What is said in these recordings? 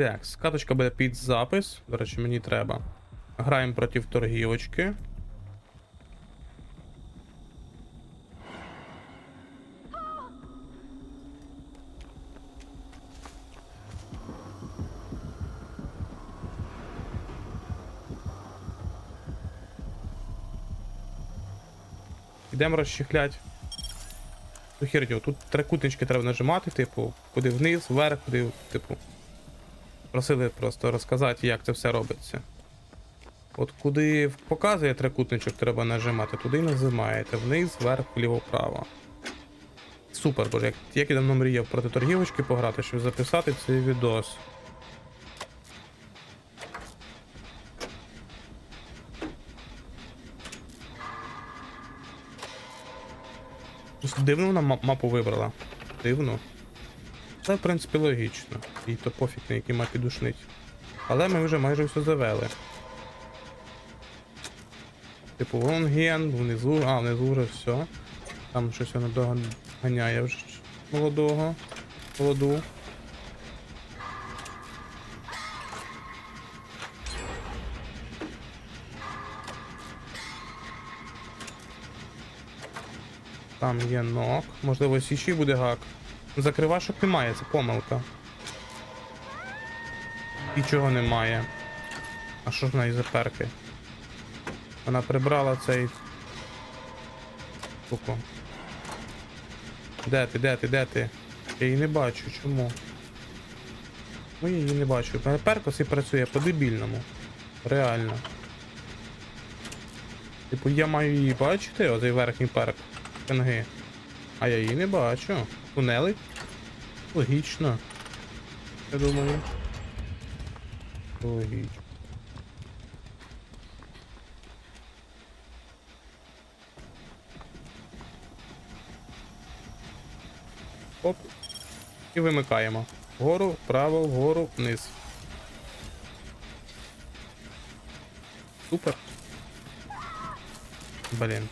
Так, скаточка буде під запис. До речі, мені треба. Граємо проти торгівочки. Йдемо розчехлять. Ну херню, тут трикутнички треба нажимати, типу, куди вниз, вверх, куди, типу. Просили просто розказати, як це все робиться. От куди показує трикутничок, треба нажимати, туди нажимаєте. Вниз, вверх, вліво, вправо. Супер, боже, як, як я давно мріяв проти торгівочки пограти, щоб записати цей відос. Дивно вона мапу вибрала. Дивно. Це, в принципі, логічно. І то пофіг на якій мапі душнить. Але ми вже майже все завели. Типу, вон ген, внизу, а, внизу вже все. Там щось воно доганяє вже молодого. Молоду. Там є ног. Можливо, січі буде гак. Закривашок немає, це помилка. Нічого немає. А що ж в неї за перки? Вона прибрала цей. Суку. Де ти, де ти, де ти? Я її не бачу, чому? Ну я її не бачу. Перкос і працює по-дебільному. Реально. Типу я маю її бачити, оцей верхній перк. Пенги. А я її не бачу. Тунели? Логічно. Я думаю. Логічно. Оп. І вимикаємо. Вгору, вправо, вгору, вниз. Супер. Блін.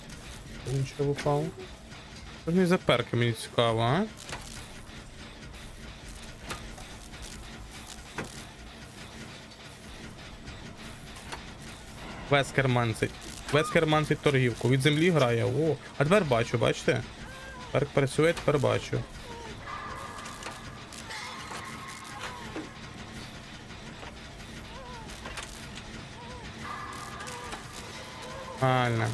Нічого упав. Що не за перки мені цікаво, а? Вескер мансить. Вескер мансить торгівку. Від землі грає. О, а тепер бачу, бачите? Перк працює, тепер бачу. Правильно.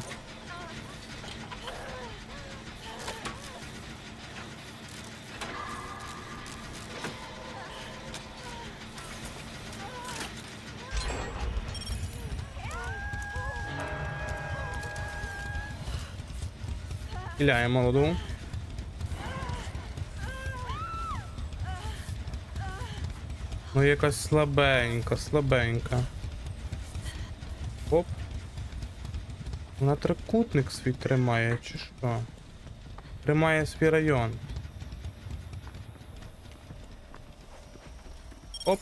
Хиляє молоду. Ну якась слабенька, слабенька. Оп. Вона трикутник свій тримає, чи що? Тримає свій район. Оп.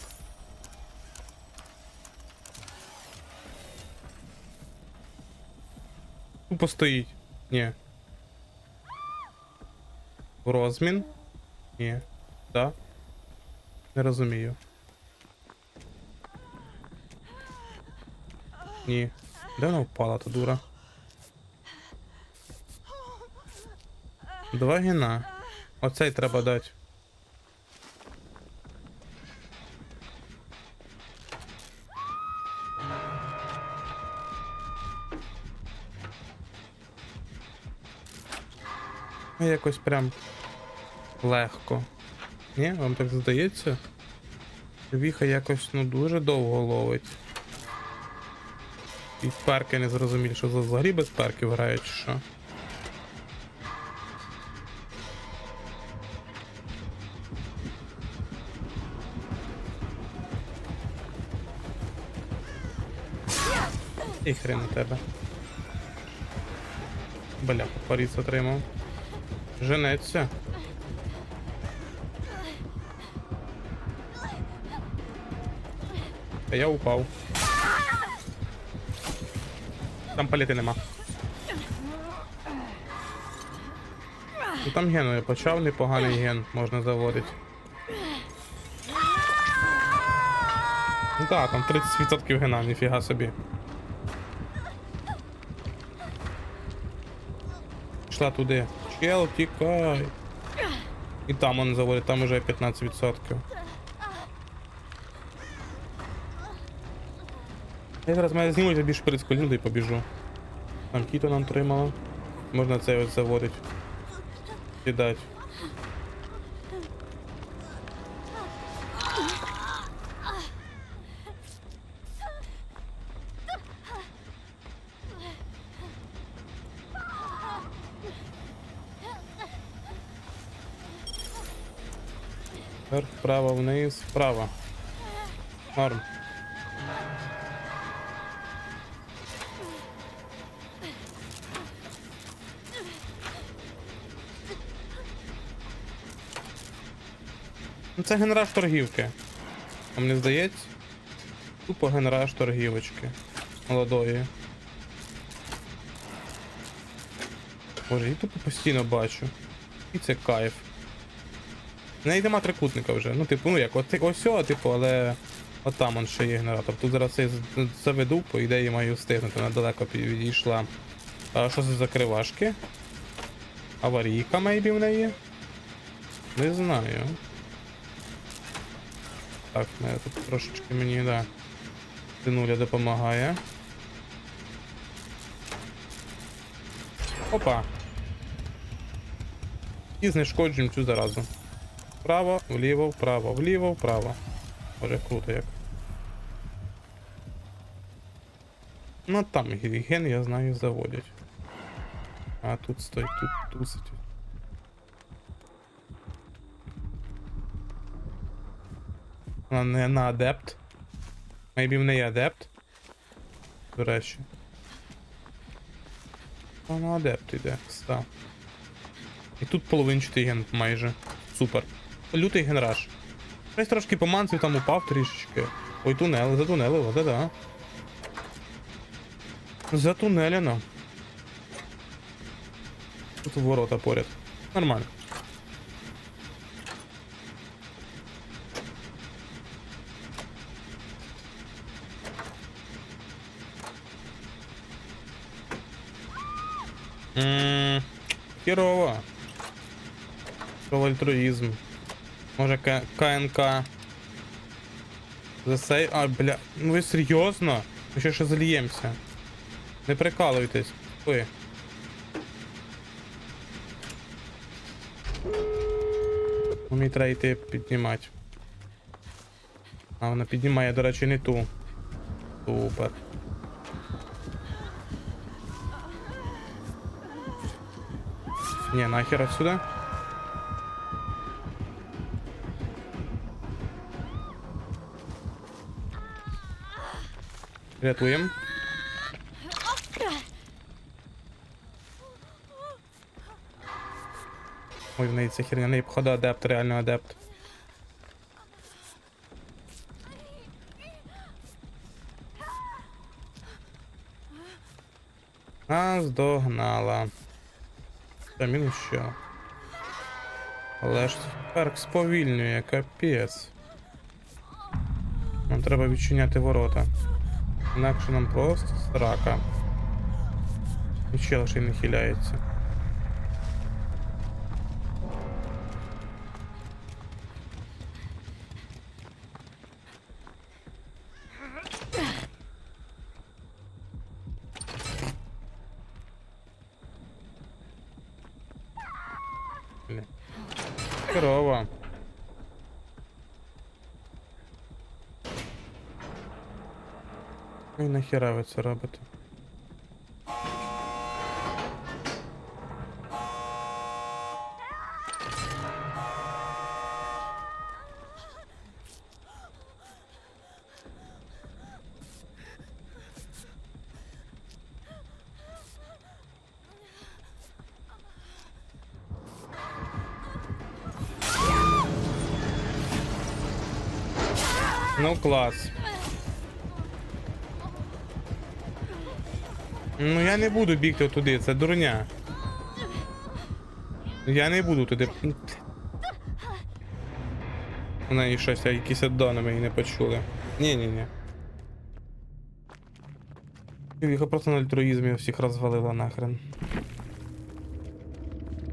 Тупо стоїть. Ні. Розмін? Ні. Да? Не розумію. Ні. Де вона впала, та дура? Два гіна. Оцей треба дати. Якось прям легко. Ні, вам так здається? Віха якось ну дуже довго ловить. І перки не зрозумілі, що за взагалі без перків грають, чи що. І хрен у тебе. Бля, Паріс отримав. Женеться. А я упав. Там паліти нема. Ну там гену я почав, непоганий ген можна заводити. Ну так, там 30% гена, ніфіга собі. Пішла туди. Чел, тікай. І там он заводить, там уже 15%. Я зараз мене знімуть, я більш перескольну і побіжу. Там кіто нам тримало. Можна це ось заводить. Кидать. Вверх, вправо, вниз, вправо. Норм. Ну це генераж торгівки. А мені здається. Тупо генераж торгівочки. Молодої. Боже, я тупо постійно бачу. І це кайф. В неї нема трикутника вже. Ну, типу, ну як, от, ось, о, типу, але. От там он ще є генератор. Тут зараз я заведу, по ідеї маю встигнути, вона далеко відійшла. А що за кривашки? Аварійка, мейбі в неї? Не знаю. Так, тут трошечки мені, да. Синуля допомагає. Опа. І знешкоджуємо цю заразу. Вправо, вліво, вправо, вліво, вправо. Боже, круто як. Ну там ген, я знаю, заводять. А тут стой, тут тусить. Вона не на адепт. Maybe в неї адепт. До речі. Вона на адепт йде, став. І тут половинчатий ген майже. Супер. Лютий генраж. Щось трошки поманців там упав трішечки. Ой, тунели, затунелило, да-да. Затунелено. Тут ворота поряд. Нормально. Херово. Альтруїзм. Може К- КНК. За сей. А, бля. Ну ви серйозно? Ми ще ще зальємося. Не прикалуйтесь. Ви. Мені треба йти піднімати. А вона піднімає, до речі, не ту. Супер. Не, нахер отсюда. Рятуємо. Ой, в неї ця херня, в походу адепт, реально адепт. Нас догнала. Та мінус що. Але ж парк сповільнює, капець. Нам треба відчиняти ворота. Інакше нам просто срака. І ще й не хиляється. Ну і нахіра ви це? Ну клас. Ну я не буду бігти туди, це дурня. Я не буду туди. Вона і щось, якісь аддони мені не почули. Ні-ні-ні. Віха просто на альтруїзмі всіх розвалила нахрен.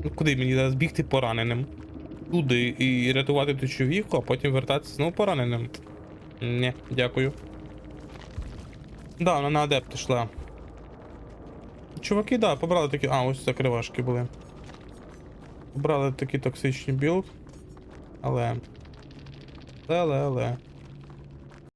Ну куди мені зараз бігти пораненим? Туди і рятувати ту човіху, а потім вертатися знову пораненим. Ні, дякую. Да, вона на адепт йшла. Чуваки, да, побрали такі. А, ось це кривашки були. Побрали такий токсичний білд. Але, але, але.